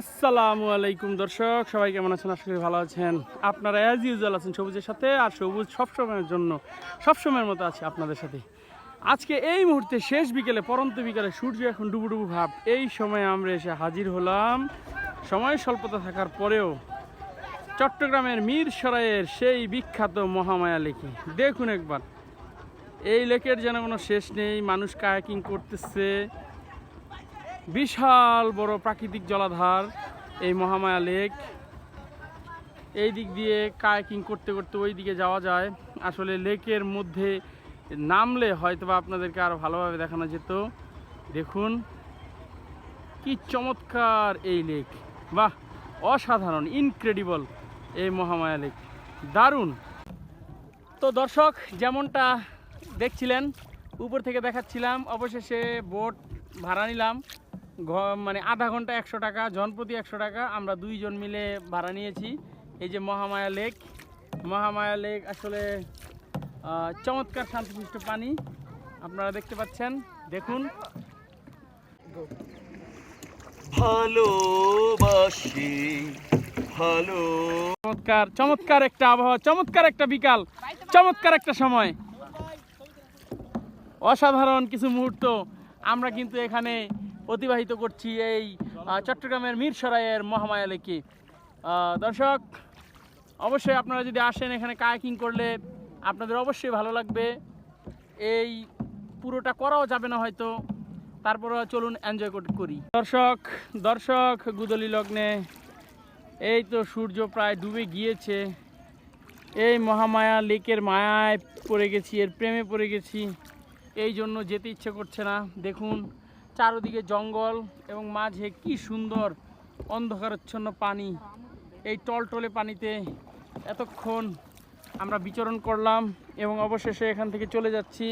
আসসালামু আলাইকুম দর্শক, সবাই কেমন আছেন? করি ভালো আছেন। আপনারা অ্যাজ ইউজুয়াল আছেন সবুজের সাথে, আর সবুজ সবসময়ের জন্য, সবসময়ের মতো আছে আপনাদের সাথে। আজকে এই মুহূর্তে শেষ বিকেলে, পরন্ত বিকেলে সূর্য এখন ডুবুডুবু ভাব। এই সময় আমরা এসে হাজির হলাম। সময় স্বল্পতা থাকার পরেও চট্টগ্রামের মীরসরাইয়ের সেই বিখ্যাত মহামায়া লেকে। দেখুন একবার। এই লেকের যেন কোনো শেষ নেই, মানুষ কায়াকিং করতেছে। বিশাল বড় প্রাকৃতিক জলাধার এই মহামায়া লেক। এই দিক দিয়ে কায়াকিং করতে করতে ওই দিকে যাওয়া যায়। আসলে লেকের মধ্যে নামলে হয়তো বা আপনাদেরকে আরও ভালোভাবে দেখানো যেত। দেখুন কি চমৎকার এই লেক। বাহ, অসাধারণ ইনক্রেডিবল এই মহামায়া লেক। দারুণ। তো দর্শক, যেমনটা দেখছিলেন, উপর থেকে দেখাচ্ছিলাম, অবশেষে বোট ভাড়া নিলাম। মানে আধা ঘণ্টা একশো টাকা জনপ্রতি একশো টাকা আমরা দুইজন মিলে ভাড়া নিয়েছি। এই যে মহামায়া লেক। মহামায়া লেক আসলে চমৎকার শান্তিপুষ্ট পানি। আপনারা দেখতে পাচ্ছেন দেখুন। ভালোবাসি ভালো চমৎকার চমৎকার একটা আবহাওয়া চমৎকার একটা বিকাল চমৎকার একটা সময়। অসাধারণ কিছু মুহূর্ত। আমরা কিন্তু এখানে অতিবাহিত করছি এই চট্টগ্রামের মিরসরাইয়ের মহামায়া লেকে দর্শক, অবশ্যই আপনারা যদি আসেন এখানে কায়াকিং করলে আপনাদের অবশ্যই ভালো লাগবে। এই পুরোটা করাও যাবে না হয়তো তারপরে চলুন এনজয় করি। দর্শক দর্শক, গুদলি লগ্নে, এই তো সূর্য প্রায় ডুবে গিয়েছে। এই মহামায়া লেকের মায়ায় পড়ে গেছি, এর প্রেমে পড়ে গেছি। এই জন্য যেতে ইচ্ছে করছে না। দেখুন চারদিকে জঙ্গল এবং মাঝে কি সুন্দর অন্ধকারচ্ছন্ন পানি। এই টলটলে পানিতে এতক্ষণ আমরা বিচরণ করলাম এবং অবশেষে এখান থেকে চলে যাচ্ছি।